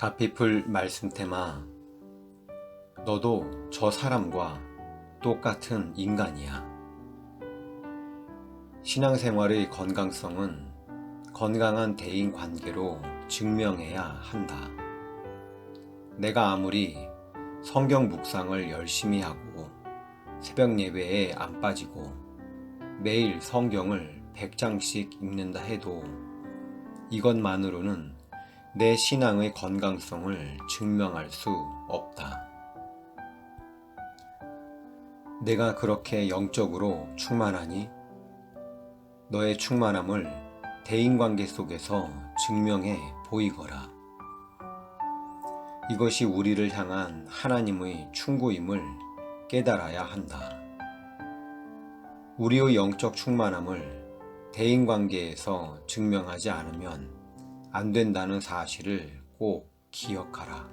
가피풀 말씀 테마 너도 저 사람과 똑같은 인간이야. 신앙생활의 건강성은 건강한 대인 관계로 증명해야 한다. 내가 아무리 성경 묵상을 열심히 하고 새벽 예배에 안 빠지고 매일 성경을 100장씩 읽는다 해도 이것만으로는 내 신앙의 건강성을 증명할 수 없다. 내가 그렇게 영적으로 충만하니 너의 충만함을 대인관계 속에서 증명해 보이거라. 이것이 우리를 향한 하나님의 충고임을 깨달아야 한다. 우리의 영적 충만함을 대인관계에서 증명하지 않으면 안 된다는 사실을 꼭 기억하라.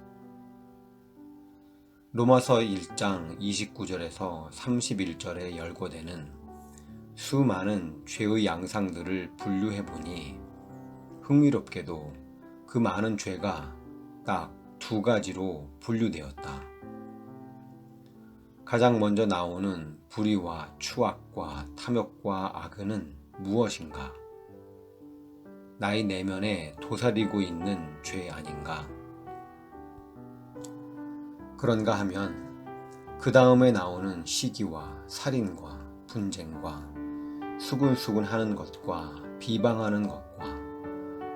로마서 1장 29절에서 31절에 열거되는 수많은 죄의 양상들을 분류해 보니 흥미롭게도 그 많은 죄가 딱 두 가지로 분류되었다. 가장 먼저 나오는 불의와 추악과 탐욕과 악은 무엇인가? 나의 내면에 도사리고 있는 죄 아닌가? 그런가 하면 그 다음에 나오는 시기와 살인과 분쟁과 수군수군 하는 것과 비방하는 것과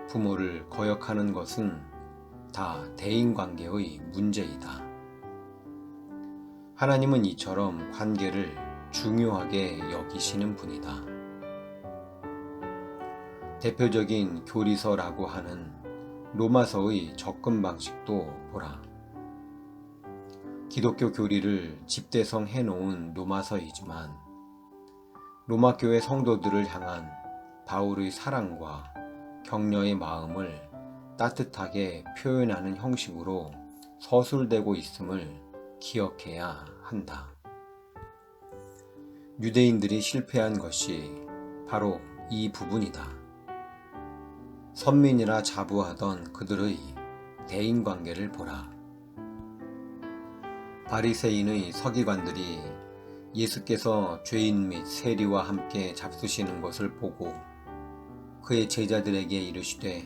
부모를 거역하는 것은 다 대인관계의 문제이다. 하나님은 이처럼 관계를 중요하게 여기시는 분이다. 대표적인 교리서라고 하는 로마서의 접근 방식도 보라. 기독교 교리를 집대성 해놓은 로마서이지만 로마 교회 성도들을 향한 바울의 사랑과 격려의 마음을 따뜻하게 표현하는 형식으로 서술되고 있음을 기억해야 한다. 유대인들이 실패한 것이 바로 이 부분이다. 선민이라 자부하던 그들의 대인 관계를 보라. 바리새인의 서기관들이 예수께서 죄인 및 세리와 함께 잡수시는 것을 보고 그의 제자들에게 이르시되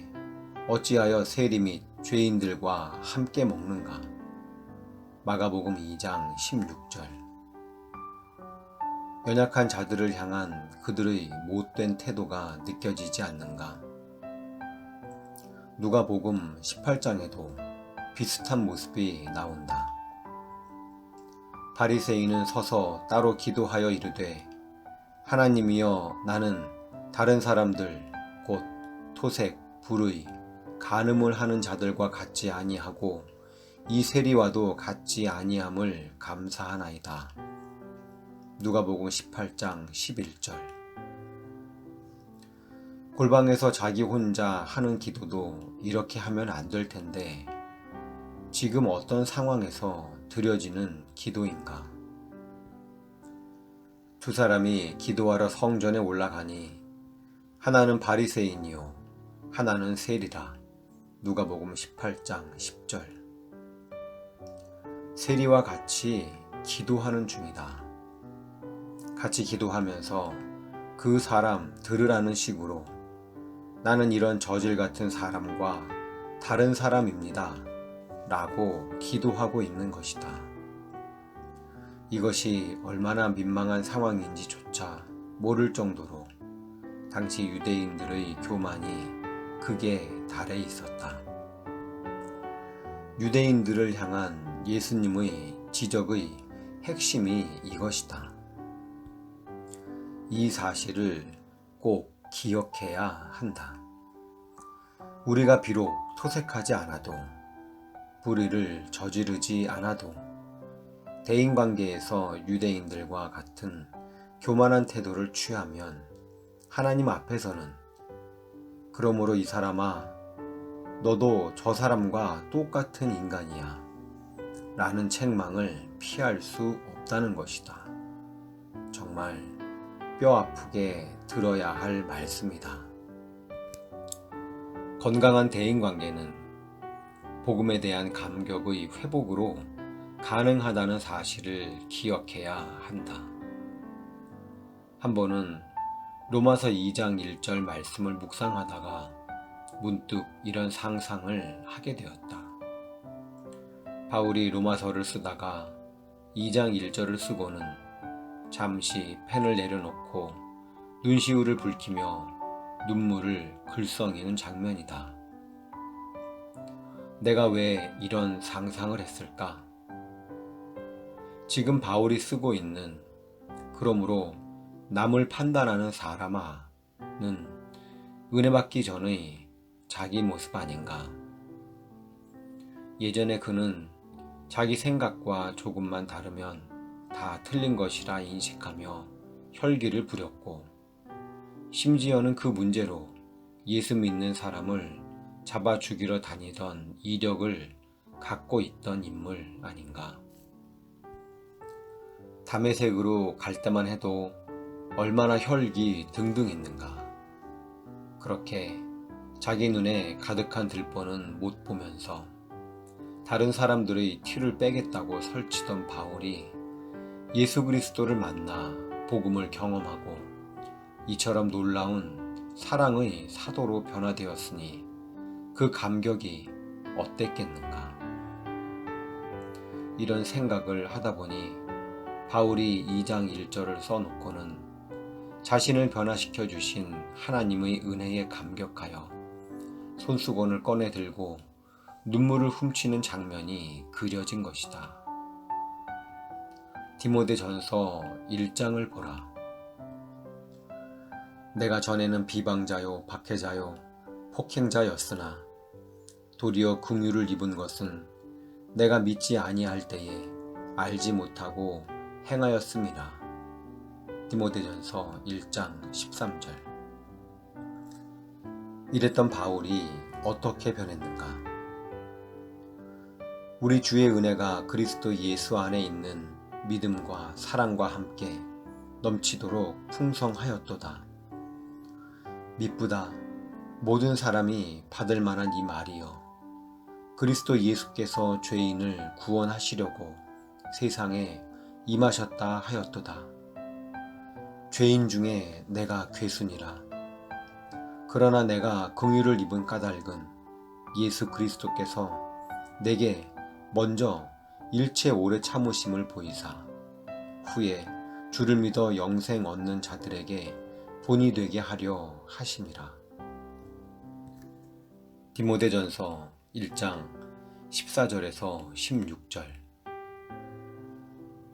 어찌하여 세리 및 죄인들과 함께 먹는가? 마가복음 2장 16절 연약한 자들을 향한 그들의 못된 태도가 느껴지지 않는가? 누가복음 18장에도 비슷한 모습이 나온다. 바리새인은 서서 따로 기도하여 이르되 하나님이여 나는 다른 사람들 곧 토색, 불의, 간음을 하는 자들과 같지 아니하고 이 세리와도 같지 아니함을 감사하나이다. 누가복음 18장 11절 골방에서 자기 혼자 하는 기도도 이렇게 하면 안 될 텐데 지금 어떤 상황에서 드려지는 기도인가? 두 사람이 기도하러 성전에 올라가니 하나는 바리새인이요 하나는 세리라. 누가복음 18장 10절. 세리와 같이 기도하는 중이다. 같이 기도하면서 그 사람 들으라는 식으로 나는 이런 저질 같은 사람과 다른 사람입니다. 라고 기도하고 있는 것이다. 이것이 얼마나 민망한 상황인지조차 모를 정도로 당시 유대인들의 교만이 극에 달해 있었다. 유대인들을 향한 예수님의 지적의 핵심이 이것이다. 이 사실을 꼭 기억해야 한다. 우리가 비록 토색하지 않아도 불의를 저지르지 않아도 대인 관계에서 유대인들과 같은 교만한 태도를 취하면 하나님 앞에서는 그러므로 이 사람아 너도 저 사람과 똑같은 인간이야 라는 책망을 피할 수 없다는 것이다. 정말 뼈 아프게 들어야 할 말씀이다. 건강한 대인 관계는 복음에 대한 감격의 회복으로 가능하다는 사실을 기억해야 한다. 한 번은 로마서 2장 1절 말씀을 묵상하다가 문득 이런 상상을 하게 되었다. 바울이 로마서를 쓰다가 2장 1절을 쓰고는 잠시 펜을 내려놓고 눈시울을 붉히며 눈물을 글썽이는 장면이다. 내가 왜 이런 상상을 했을까? 지금 바울이 쓰고 있는 그러므로 남을 판단하는 사람아는 은혜 받기 전의 자기 모습 아닌가? 예전에 그는 자기 생각과 조금만 다르면 다 틀린 것이라 인식하며 혈기를 부렸고 심지어는 그 문제로 예수 믿는 사람을 잡아 죽이러 다니던 이력을 갖고 있던 인물 아닌가. 담의색으로 갈 때만 해도 얼마나 혈기 등등했는가. 그렇게 자기 눈에 가득한 들보는 못 보면서 다른 사람들의 티를 빼겠다고 설치던 바울이 예수 그리스도를 만나 복음을 경험하고 이처럼 놀라운 사랑의 사도로 변화되었으니 그 감격이 어땠겠는가. 이런 생각을 하다 보니 바울이 2장 1절을 써놓고는 자신을 변화시켜 주신 하나님의 은혜에 감격하여 손수건을 꺼내 들고 눈물을 훔치는 장면이 그려진 것이다. 디모데 전서 1장을 보라. 내가 전에는 비방자요, 박해자요, 폭행자였으나 도리어 긍휼을 입은 것은 내가 믿지 아니할 때에 알지 못하고 행하였습니다. 디모데전서 1장 13절. 이랬던 바울이 어떻게 변했는가? 우리 주의 은혜가 그리스도 예수 안에 있는 믿음과 사랑과 함께 넘치도록 풍성하였도다. 미쁘다. 모든 사람이 받을 만한 이 말이여. 그리스도 예수께서 죄인을 구원하시려고 세상에 임하셨다 하였도다. 죄인 중에 내가 괴순이라. 그러나 내가 긍휼을 입은 까닭은 예수 그리스도께서 내게 먼저 일체 오래 참으심을 보이사 후에 주를 믿어 영생 얻는 자들에게 본이 되게 하려 하심이라. 디모데전서 1장 14절에서 16절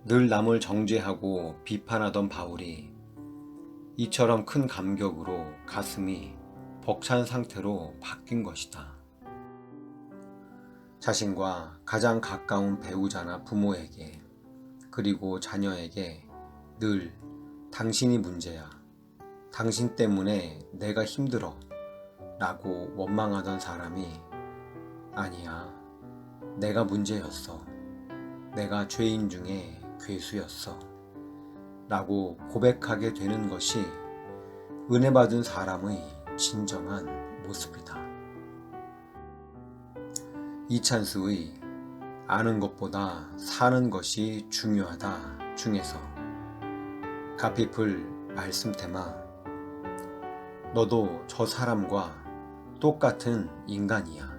늘 남을 정죄하고 비판하던 바울이 이처럼 큰 감격으로 가슴이 벅찬 상태로 바뀐 것이다. 자신과 가장 가까운 배우자나 부모에게 그리고 자녀에게 늘 당신이 문제야. 당신 때문에 내가 힘들어. 라고 원망하던 사람이 아니야. 내가 문제였어. 내가 죄인 중에 괴수였어. 라고 고백하게 되는 것이 은혜 받은 사람의 진정한 모습이다. 이찬수의 아는 것보다 사는 것이 중요하다 중에서 가피풀 말씀 테마 너도 저 사람과 똑같은 인간이야.